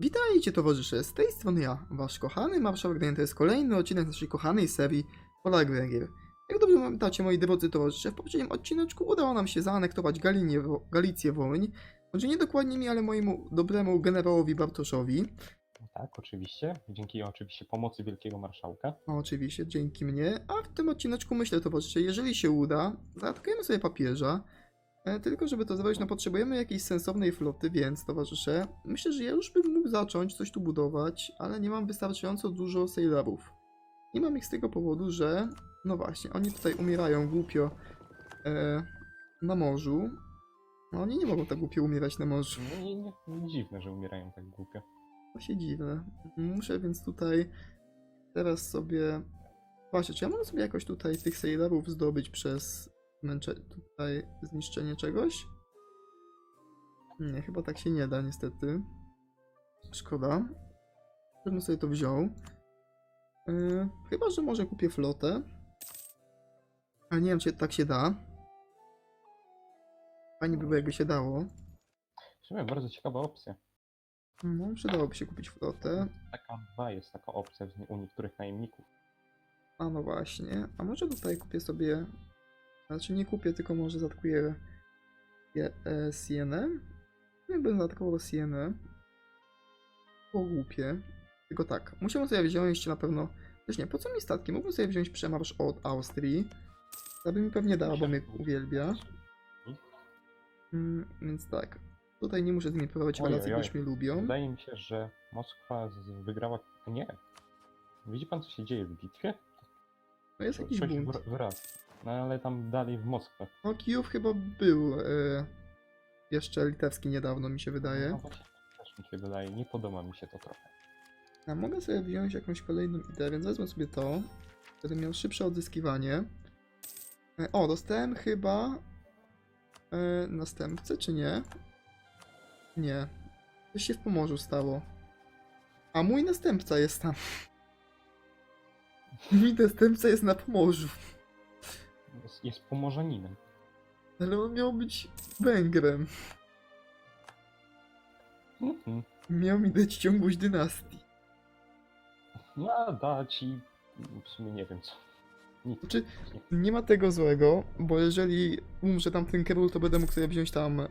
Witajcie towarzysze, z tej strony ja, wasz kochany marszałek Daniel, to jest kolejny odcinek naszej kochanej serii Polar Węgier. Jak dobrze pamiętacie moi drodzy towarzysze, w poprzednim odcineczku udało nam się zaanektować Galinię, Galicję Wołyń, może nie dokładnie mi, ale mojemu dobremu generałowi Bartoszowi. Tak, oczywiście. Dzięki oczywiście pomocy Wielkiego Marszałka. No, oczywiście, dzięki mnie. A w tym odcineczku myślę, towarzysze, jeżeli się uda, zaatakujemy sobie papieża. E, tylko, żeby to zrobić, no potrzebujemy jakiejś sensownej floty, więc, towarzysze, myślę, że ja już bym mógł zacząć coś tu budować, ale nie mam wystarczająco dużo sailorów. Nie mam ich z tego powodu, że, no właśnie, oni tutaj umierają głupio e, na morzu. No, oni nie mogą tak głupio umierać na morzu. No nie, nie, nie dziwne, że umierają tak głupio. To się dziwne. Muszę więc tutaj teraz sobie... Właśnie, czy ja mogę sobie jakoś tutaj tych sailorów zdobyć przez męcze... tutaj zniszczenie czegoś? Nie, chyba tak się nie da niestety. Szkoda. Żebym sobie to wziął. Yy, chyba, że może kupię flotę. Ale nie wiem, czy tak się da. Fajnie by było, jakby się dało. W sumie bardzo ciekawa opcja. No, przydałoby się kupić flotę. Taka dwa jest taka opcja u niektórych najemników. A no właśnie. A może tutaj kupię sobie. Znaczy nie kupię, tylko może zatkuję je- e, Sienę. Jakbym zaatakował Sienę. Było głupie. Tylko tak, musiałem sobie wziąć na pewno. Też nie, po co mi statki? Mógłbym sobie wziąć przemarsz od Austrii. To by mi pewnie dała, bo mnie uwielbia. Mm, więc tak. Tutaj nie muszę z nimi prowadzić relacji, już mnie lubią. Wydaje mi się, że Moskwa wygrała. Nie. Widzi pan, co się dzieje w bitwie? No jest jakiś Coś bunt. wraz. No ale tam dalej w Moskwę. No Kijów chyba był e, jeszcze litewski niedawno, mi się wydaje. No właśnie, też mi się wydaje. Nie podoba mi się to trochę. A mogę sobie wziąć jakąś kolejną ideę, więc wezmę sobie to. Wtedy miał szybsze odzyskiwanie. E, O, dostałem chyba e, następcę, czy nie? Nie. Coś się w Pomorzu stało. A mój następca jest tam. Mój następca jest na Pomorzu. Jest, pomorzaninem. Ale on miał być Węgrem. Mhm. Miał mi dać ciągłość dynastii. No, da ci. W sumie nie wiem co. Nic. Znaczy, nie ma tego złego, bo jeżeli umrze tam ten król, to będę mógł sobie wziąć tam e,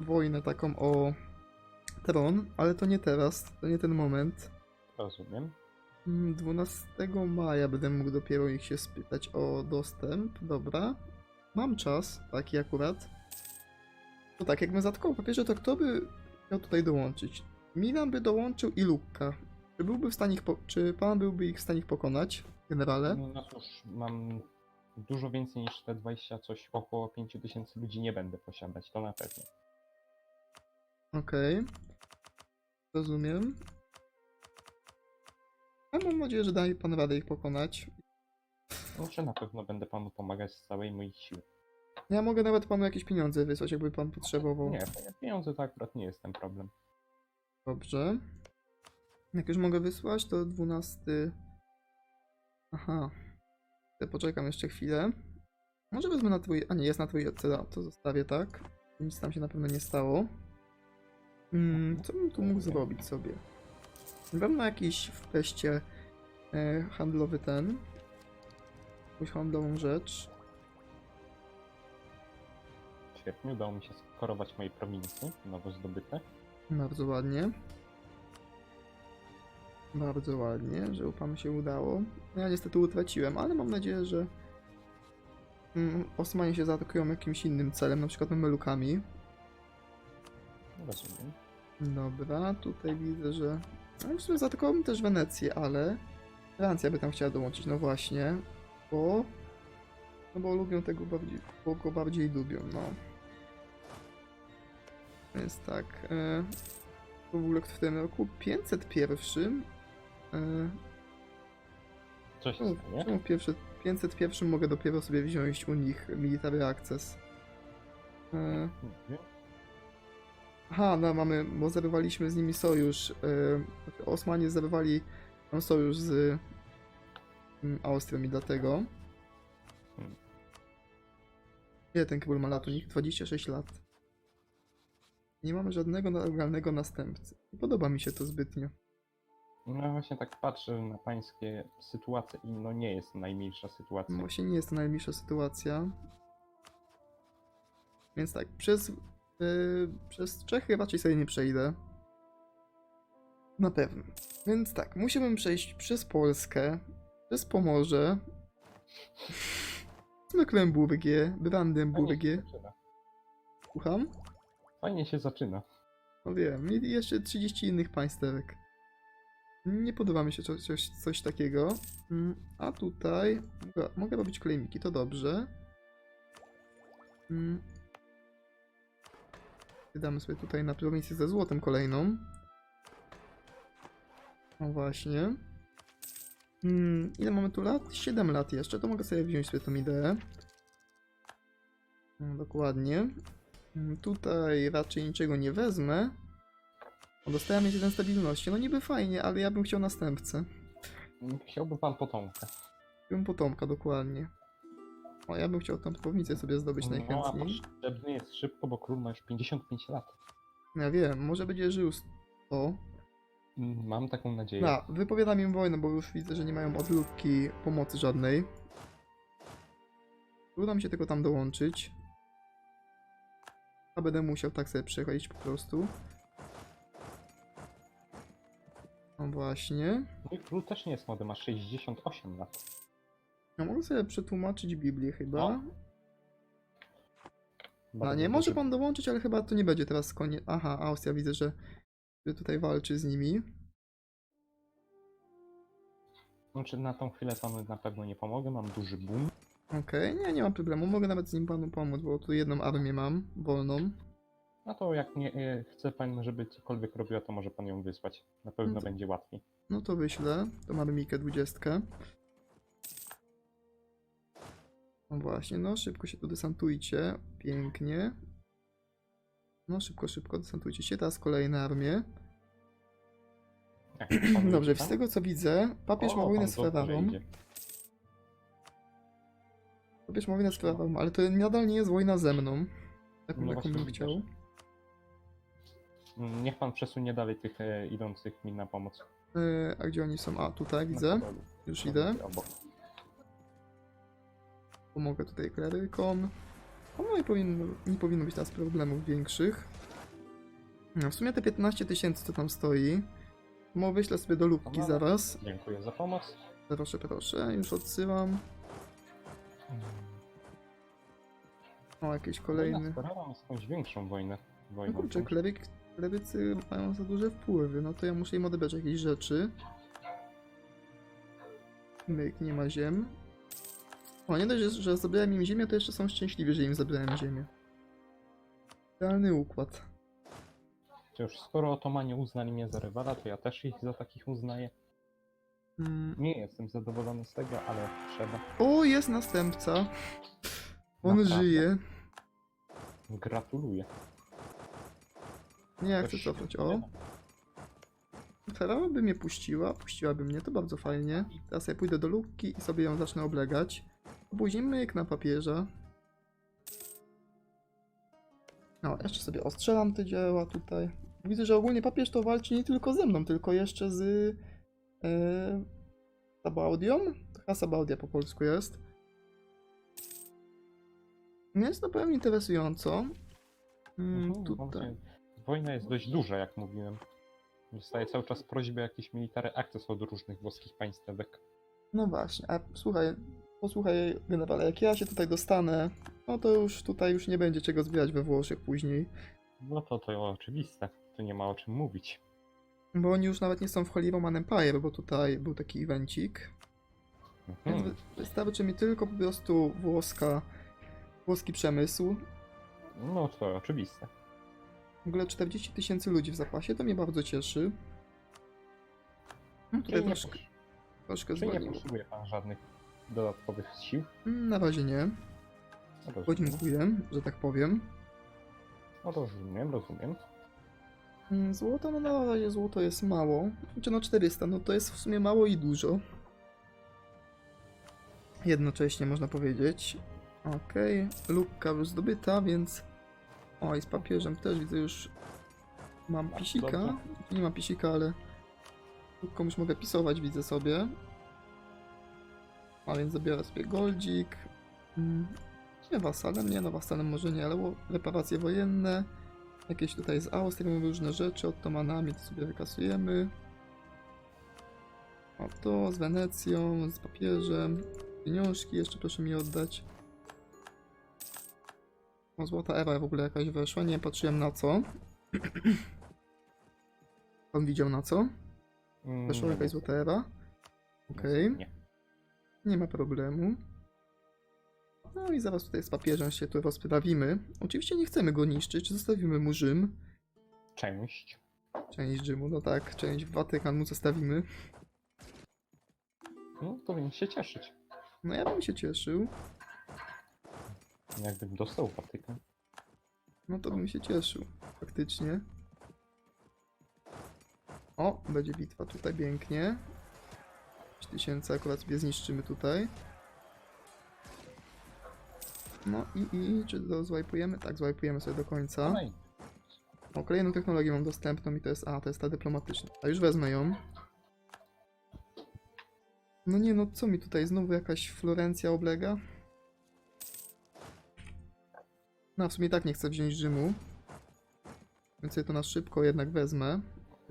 wojnę taką o tron, ale to nie teraz, to nie ten moment. Rozumiem. Mm, 12 maja będę mógł dopiero ich się spytać o dostęp, dobra. Mam czas, taki akurat. No tak, jakbym zatkał papierze, to kto by miał tutaj dołączyć? Milan by dołączył i Lukka. Czy byłby w stanie ich po- czy pan byłby ich w stanie ich pokonać, generale? No, no cóż, mam dużo więcej niż te 20 coś, około 5000 ludzi nie będę posiadać, to na pewno. Okej. Rozumiem. A mam nadzieję, że da mi pan radę ich pokonać. Znaczy na pewno będę panu pomagać z całej mojej siły. Ja mogę nawet panu jakieś pieniądze wysłać, jakby pan potrzebował. Nie, pieniądze to akurat nie jest ten problem. Dobrze. Jak już mogę wysłać, to 12. Aha. Poczekam jeszcze chwilę. Może wezmę na twój. A nie, jest na twój da, to zostawię tak. Nic tam się na pewno nie stało. Mm, co bym tu mógł zrobić sobie? Na pewno jakiś w teście e, handlowy ten. Jakąś handlową rzecz. Świetnie, udało mi się skorować moje prowincje, nowo zdobyte. Bardzo ładnie. Bardzo ładnie, że panu się udało. Ja niestety utraciłem, ale mam nadzieję, że mm, Osmanie się zaatakują jakimś innym celem, na przykład Mamelukami. Rozumiem. Dobra, tutaj widzę, że... No, w sumie zaatakowałbym też Wenecję, ale Francja by tam chciała dołączyć, no właśnie, bo... No bo lubią tego bardziej, bo go bardziej lubią, no. Więc tak, e, w ogóle w tym roku 501 e, Co się czemu, stanie? czemu pierwszy, 501 mogę dopiero sobie wziąć u nich Military Access? E, Nie? Aha, no mamy, bo zerwaliśmy z nimi sojusz. Yy, Osmanie zerwali tam sojusz z mm, Austrią i dlatego. Ile ten król ma lat u nich? 26 lat. Nie mamy żadnego legalnego następcy. Nie podoba mi się to zbytnio. No właśnie tak patrzę na pańskie sytuacje i no nie jest najmilsza sytuacja. Właśnie nie jest to najmilsza sytuacja. Więc tak, przez, yy, przez Czechy raczej sobie nie przejdę. Na pewno. Więc tak, musiałbym przejść przez Polskę, przez Pomorze, z Mecklenburgię, Brandenburgię. Słucham? Fajnie się zaczyna. No wiem, i jeszcze 30 innych państewek. Nie podoba mi się coś, coś, coś takiego. Mm, A tutaj mogę, mogę robić klejmiki, to dobrze. Mm. Wydamy sobie tutaj na prowincję ze złotem kolejną. No właśnie. Mm, ile mamy tu lat? 7 lat jeszcze, to mogę sobie wziąć sobie tą ideę. No, dokładnie. Mm, Tutaj raczej niczego nie wezmę. O, Dostałem mieć jeden stabilności. No niby fajnie, ale ja bym chciał następcę. Chciałby pan potomka. Bym potomka, dokładnie. O, ja bym chciał tam prowincję sobie zdobyć No, a najchętniej. potrzebny jest szybko, bo król ma już 55 lat. Ja wiem, może będzie żył z... O. Mm, Mam taką nadzieję. No, wypowiadam im wojnę, bo już widzę, że nie mają odludki pomocy żadnej. Uda mi się tylko tam dołączyć. A będę musiał tak sobie przechodzić po prostu. No właśnie. Mój król też nie jest młody, ma 68 lat. Ja mogę sobie przetłumaczyć Biblię chyba. O, No Bardzo nie, może pan dołączyć, ale chyba to nie będzie teraz koniec. Aha, Austria widzę, że, tutaj walczy z nimi. Znaczy na tą chwilę panu na pewno nie pomogę, mam duży boom. Okej, nie, nie ma problemu. Mogę nawet z nim panu pomóc, bo tu jedną armię mam, wolną. No to jak nie e, chce pan, żeby cokolwiek robiła, to może pan ją wysłać. Na pewno No to- będzie łatwiej. No to wyślę tą armikę 20. No właśnie, no szybko się tu desantujcie. Pięknie. No szybko, szybko desantujcie się. Teraz kolejne armie. Dobrze, idzie z tego co widzę, papież ma wojnę z Ferrarą. Papież ma wojnę z Ferrarą, ale to nadal nie jest wojna ze mną. Taką, No jaką bym chciał. Niech pan przesunie dalej tych e, idących mi na pomoc. E, a gdzie oni są? A, tutaj widzę. Już No, idę. obok. Pomogę tutaj klerykom. O, no i powinno, nie powinno być teraz problemów większych. No, w sumie te 15 tysięcy, co tam stoi. Mo wyślę sobie do lubki Dobra. zaraz. Dziękuję za pomoc. Proszę, proszę, już odsyłam. O, jakieś kolejny. Jest jakąś większą wojnę. No wojną. kurczę, kleryk, klerycy mają za duże wpływy, no to ja muszę im odebrać jakieś rzeczy. Myk, nie ma ziem. O, nie dość, że- zabrałem im ziemię, to jeszcze są szczęśliwi, że im zabrałem ziemię. Idealny układ. Cóż, skoro otomanie uznali mnie za rywala, to ja też ich za takich uznaję. Mm. Nie jestem zadowolony z tego, ale trzeba. O, jest następca. On Naprawdę? żyje. Gratuluję. Nie, ja To chcę świetnie. cofnąć. O, Ferrara by mnie puściła, puściłaby mnie, to bardzo fajnie. Teraz ja pójdę do lubki i sobie ją zacznę oblegać. Później myk na papieża. No, jeszcze sobie ostrzelam te dzieła tutaj. Widzę, że ogólnie papież to walczy nie tylko ze mną, tylko jeszcze z e, Sabaudią. Chyba Sabaudia po polsku jest. Więc to powiem interesująco. Mm, Mhm, tutaj. właśnie Wojna jest dość duża, jak mówiłem. Dostaję cały czas prośby o jakieś military access od różnych włoskich państwek. No właśnie, a słuchaj, posłuchaj generale, jak ja się tutaj dostanę, no to już tutaj już nie będzie czego zbierać we Włoszech później. No to to oczywiste. Tu nie ma o czym mówić. Bo oni już nawet nie są w Holy Roman Empire, bo tutaj był taki evencik. Więc Mhm. wy- wystarczy mi tylko po prostu włoska, włoski przemysł. No to oczywiste. W ogóle 40 tysięcy ludzi w zapasie, to mnie bardzo cieszy. No, tutaj Czyli nie, troszkę, potrze- troszkę nie zwolniło. potrzebuje pan żadnych dodatkowych sił. Mm, Na razie nie. No rozumiem. Podziękuję, że tak powiem. No rozumiem, rozumiem. Mm, Złoto, no na razie złoto jest mało. Znaczy no 400, no to jest w sumie mało i dużo. Jednocześnie można powiedzieć. Okej, lukka już zdobyta, więc Oj, z papieżem też widzę już. Mam pisika. dobrze. Nie mam pisika, ale komuś mogę pisować, widzę sobie. A więc zabiorę sobie goldzik. Mm, Nie wasalem, nie no wasalem może nie, ale reparacje wojenne. Jakieś tutaj z Austrią różne rzeczy, ottomanami to sobie wykasujemy. A to z Wenecją, z papieżem. Pieniążki jeszcze proszę mi oddać. O, złota era w ogóle jakaś weszła, nie patrzyłem na co. Pan widział na co? Mm, Weszła jakaś złota era? Okej, Nie. Nie ma problemu. No i zaraz tutaj z papieżem się tu rozprawimy. Oczywiście nie chcemy go niszczyć, zostawimy mu Rzym. Część. Część Rzymu, no tak, część Watykan mu zostawimy. No, powinien się cieszyć. No ja bym się cieszył. Jakbym dostał Watykan. No to bym się cieszył, faktycznie. O, będzie bitwa tutaj pięknie. 5000 akurat sobie zniszczymy tutaj. No i, i czy to zwajpujemy? Tak, zwajpujemy sobie do końca. O, kolejną technologię mam dostępną i to jest, a, to jest ta dyplomatyczna. A już wezmę ją. No nie, no co mi tutaj, znowu jakaś Florencja oblega? No, w sumie tak nie chcę wziąć Rzymu. Więc to na szybko jednak wezmę,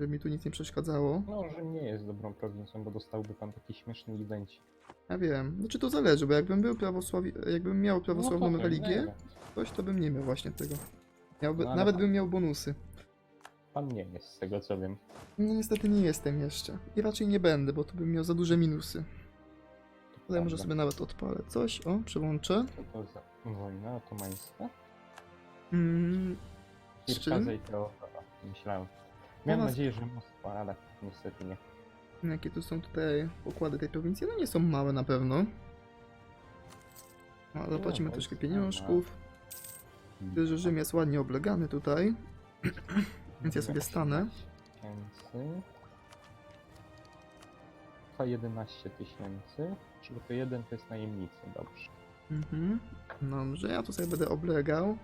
żeby mi tu nic nie przeszkadzało. No, że nie jest dobrą prowincją, bo dostałby pan taki śmieszny evenci. Ja wiem. Znaczy to zależy, bo jakbym był prawosławi... jakbym miał prawosławną no, to religię, coś to bym nie miał właśnie tego. Miałby... No, ale Nawet pan- bym miał bonusy. Pan nie jest, z tego co wiem. No niestety nie jestem jeszcze. I raczej nie będę, bo tu bym miał za duże minusy. Tutaj może sobie nawet odpalę coś. O, przełączę. Co to za wojna otomańska? Mm, z czym? I Teodora. Myślałem. Miałem Ona- nadzieję, że Moskwa, ale niestety nie. Jakie tu są tutaj pokłady tej prowincji? No nie są małe na pewno. No, zapłacimy to troszkę jest pieniążków. Widzę, że Rzym jest ładnie oblegany tutaj. Więc ja sobie stanę. Tysięcy. Trwa 11 tysięcy. Czyli to jeden to jest najemnicy, dobrze. Mhm. Dobrze, ja tu sobie będę oblegał.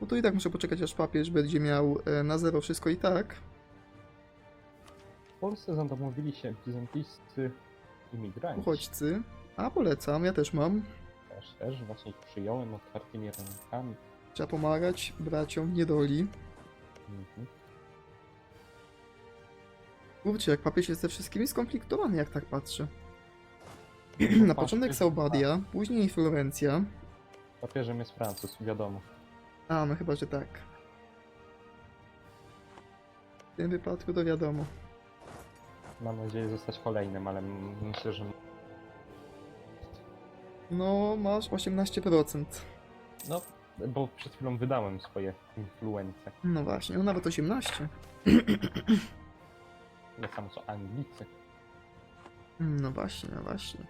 Bo tu i tak muszę poczekać, aż papież będzie miał e, na zero wszystko i tak. W Polsce zadomowili się bizantyjscy imigranci. Uchodźcy. A polecam, ja też mam. Też, też właśnie ich przyjąłem otwartymi rękami. Trzeba pomagać braciom niedoli. Mhm. Kurczę, jak papież jest ze wszystkimi skonfliktowany, jak tak patrzę. Na początek Saubadia, później Florencja. Papieżem jest Francuz, wiadomo. A, no chyba, że tak. W tym wypadku to wiadomo. Mam nadzieję zostać kolejnym, ale m- myślę, że No, masz 18%. no, bo przed chwilą wydałem swoje influence. No właśnie, no nawet 18. Nie samo co Anglicy. No właśnie, no właśnie.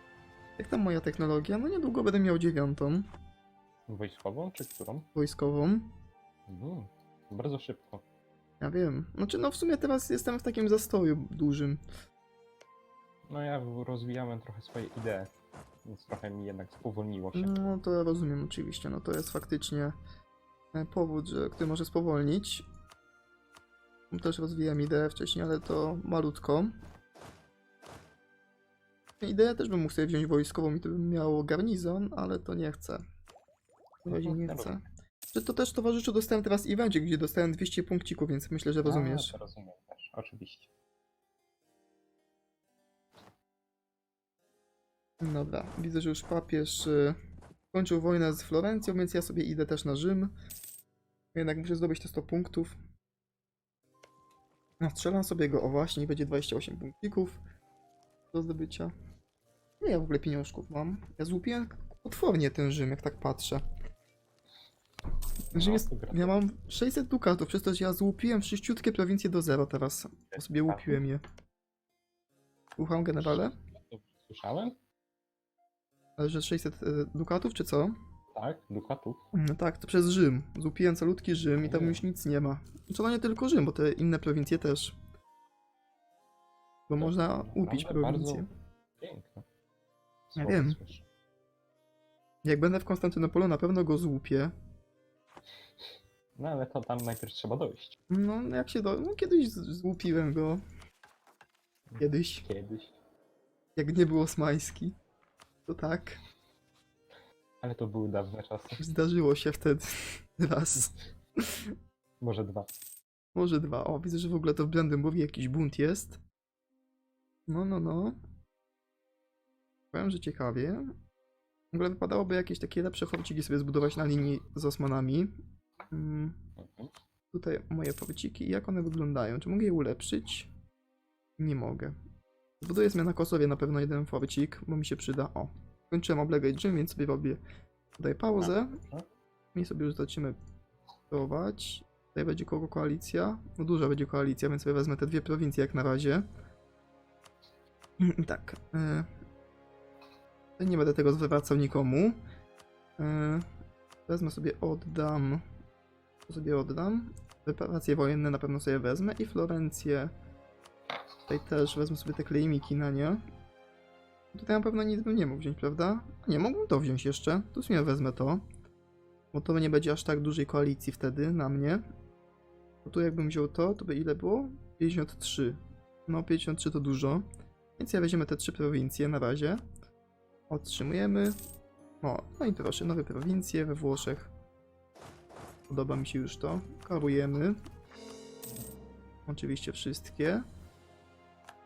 Jak tam moja technologia? No niedługo będę miał dziewiątą, Wojskową czy którą? wojskową. Mhm. Bardzo szybko. Ja wiem. Znaczy, no w sumie teraz jestem w takim zastoju dużym. No ja rozwijałem trochę swoje idee, więc trochę mi jednak spowolniło się. No to ja rozumiem oczywiście, no to jest faktycznie e, powód, że, który może spowolnić. Też rozwijam ideę wcześniej, ale to malutko. Ideę też bym mógł sobie wziąć wojskową i to bym miało garnizon, ale to nie chcę. Na razie nie No, chcę. Że to też towarzyszu dostałem teraz evencie, gdzie dostałem 200 punkcików, więc myślę, że rozumiesz. A, to rozumiem też, oczywiście. Dobra, widzę, że już papież y, kończył wojnę z Florencją, więc ja sobie idę też na Rzym. Jednak muszę zdobyć te 100 punktów. No, strzelam sobie go, o właśnie, będzie 28 punkcików do zdobycia. Nie, ja w ogóle pieniążków mam. Ja złupiłem potwornie ten Rzym, jak tak patrzę. Rzym No, jest, ja mam 600 dukatów, przez to, że ja złupiłem wszyściutkie prowincje do zero teraz. Bo sobie łupiłem je. Słucham, generale? Słyszałem? Ale że 600 y, dukatów, czy co? Tak, dukatów. No tak, to przez Rzym. Złupiłem calutki Rzym i tam już nic nie ma. Co no nie tylko Rzym, bo te inne prowincje też. Bo To można naprawdę upić prowincję. Bardzo piękne. Ja wiem. słyszę. Jak będę w Konstantynopolu, na pewno go złupię. No ale to tam najpierw trzeba dojść. No, jak się do... No, kiedyś z- złupiłem go. Kiedyś, Kiedyś. jak nie był osmański. To tak, Ale to były dawne czasy. zdarzyło się wtedy raz. Może dwa. Może dwa. O, widzę, że w ogóle to w Brandenburgii jakiś bunt jest. No, no, no. Powiem, że ciekawie. W ogóle wypadałoby jakieś takie lepsze chorciki sobie zbudować na linii z Osmanami. Mm, Mhm. tutaj moje chorciki. Jak one wyglądają? Czy mogę je ulepszyć? Nie mogę. Zbuduję sobie na Kosowie na pewno jeden chorcik, bo mi się przyda. O, kończyłem oblegać gym, więc sobie robię tutaj pauzę. Dobrze. I sobie już zaczniemy budować. Tutaj będzie kogo koalicja. No duża będzie koalicja, więc sobie wezmę te dwie prowincje jak na razie. Tak. Tutaj nie będę tego zwracał nikomu. E, wezmę sobie, oddam. To sobie oddam. Reparacje wojenne na pewno sobie wezmę. I Florencję. Tutaj też wezmę sobie te klejmiki na nie. Tutaj na pewno nic bym nie mógł wziąć, prawda? Nie, mógłbym to wziąć jeszcze. To w sumie wezmę to. Bo to nie będzie aż tak dużej koalicji wtedy na mnie. Bo tu jakbym wziął to, to by ile było? 53. No 53 to dużo. Więc ja weźmiemy te trzy prowincje na razie. Otrzymujemy. O, no i proszę, nowe prowincje we Włoszech. Podoba mi się już to. Karujemy. Oczywiście wszystkie.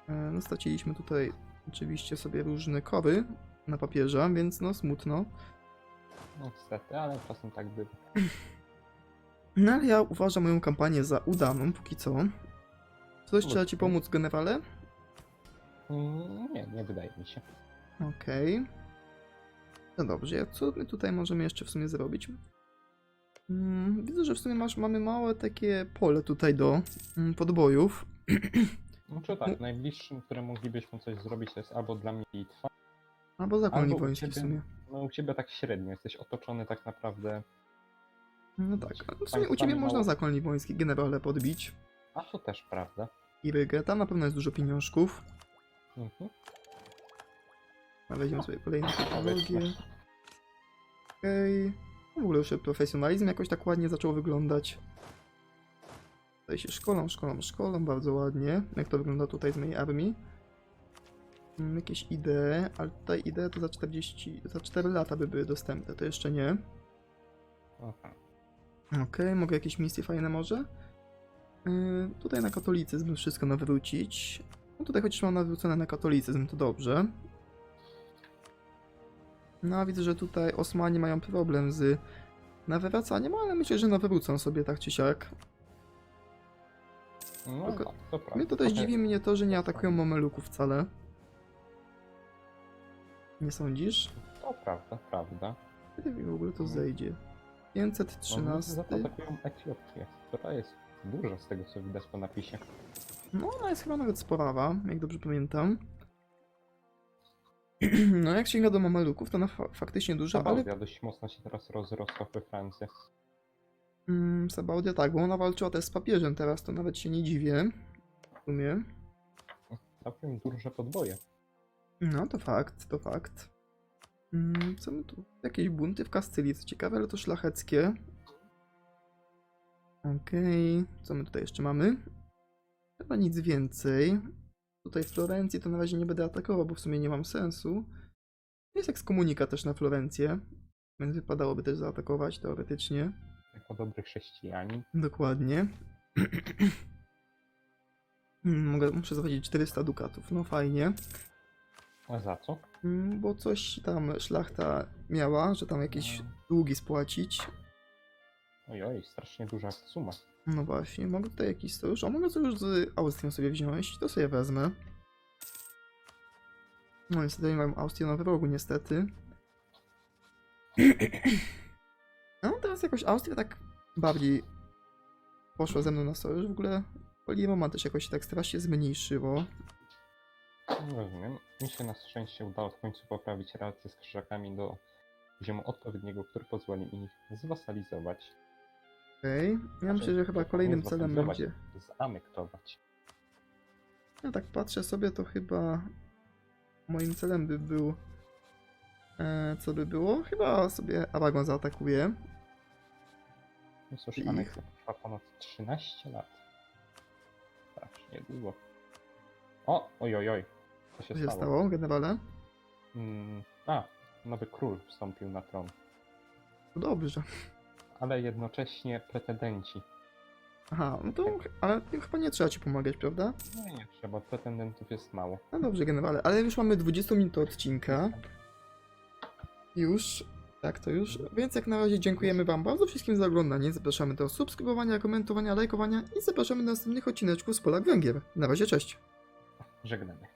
E, No straciliśmy tutaj oczywiście sobie różne kory na papierze, więc no smutno. No, Niestety, ale czasem tak bywa. No ale ja uważam moją kampanię za udaną póki co. Coś trzeba ci pomóc, generale? Mm, Nie, nie wydaje mi się. Okej. No dobrze, co my tutaj możemy jeszcze w sumie zrobić? Mm, widzę, że w sumie masz, mamy małe takie pole tutaj do mm, podbojów. Znaczy tak, najbliższym, które moglibyśmy coś zrobić, to jest albo dla mnie Litwa. Albo zakon lipoński w sumie. No u ciebie tak średnio, jesteś otoczony tak naprawdę. No tak, ale w sumie u ciebie można mało- zakon lipoński generale podbić. A to też prawda. I Rygę, tam na pewno jest dużo pieniążków. Mhm. A weźmiemy sobie kolejne technologie. Okej. W ogóle już profesjonalizm jakoś tak ładnie zaczął wyglądać. Tutaj się szkolą, szkolą, szkolą, bardzo ładnie. Jak to wygląda tutaj z mojej armii. Mm, Jakieś idee, ale tutaj idee to za 40, za 4 lata by były dostępne, to jeszcze nie. Okej, mogę jakieś misje fajne może? Yy, tutaj na katolicyzm wszystko nawrócić. No tutaj chociaż mam nawrócone na katolicyzm, to dobrze. No widzę, że tutaj Osmanie mają problem z nawracaniem, ale myślę, że nawrócą sobie tak czy siak. No Tylko- tak, to prawda. Mnie to też dziwi mnie to, że nie atakują Mameluków wcale. Nie sądzisz? To prawda, prawda. Kiedy mi w ogóle to No. zejdzie? Oni 513. zaatakują Etiopię, która jest duża z tego co widać po napisie. No, ona jest chyba nawet sporawa, jak dobrze pamiętam. No, jak sięga do Mameluków, to ona fa faktycznie duża, ale Sabaudia dość mocno się teraz rozrosła we Francji. mm, Sabaudia tak, bo ona walczyła też z papieżem teraz, to nawet się nie dziwię. W sumie. Całkiem duże podboje. No, to fakt, to fakt. Mm, co my tu? Jakieś bunty w Kastylii, co ciekawe, ale to szlacheckie. Okej, co my tutaj jeszcze mamy? Chyba nic więcej. Tutaj Florencji to na razie nie będę atakował, bo w sumie nie mam sensu. Jest ekskomunika też na Florencję, więc wypadałoby też zaatakować teoretycznie. Jako dobry chrześcijanin. Dokładnie. Hmm, Mogę, muszę zapłacić 400 dukatów, no fajnie. A za co? Mm, Bo coś tam szlachta miała, że tam jakieś długi spłacić. Ojoj, strasznie duża suma. No właśnie, mogę tutaj jakiś sojusz. A mogę sojusz z Austrią sobie wziąć, to sobie wezmę. No niestety nie mam Austrię na wrogu, niestety. No teraz jakoś Austria tak bardziej poszła ze mną na sojusz. W ogóle Poliroman też jakoś tak strasznie zmniejszyło. No, Rozumiem. Mi się na szczęście udało w końcu poprawić relacje z krzyżakami do poziomu odpowiedniego, który pozwoli mi ich zwasalizować. Okej, ja myślę, że chyba kolejnym celem będzie... Zamektować. Ja tak patrzę sobie, to chyba moim celem by był. E, co by było? Chyba sobie Aragon zaatakuję. No cóż, Ich. aneksa trwa ponad 13 lat. Strasznie długo. O, oj, oj, oj. Co się Co się stało? stało, generale? Mm, a, nowy król wstąpił na tron, dobrze. Ale jednocześnie pretendenci. Aha, no to, ale chyba nie trzeba ci pomagać, prawda? No i nie trzeba, pretendentów jest mało. No dobrze, generale, ale już mamy 20 minut odcinka. Już, tak to już. Więc jak na razie dziękujemy Wam bardzo wszystkim za oglądanie. Zapraszamy do subskrybowania, komentowania, lajkowania i zapraszamy do następnych odcineczków z Polak Węgier. Na razie, cześć. Żegnamy.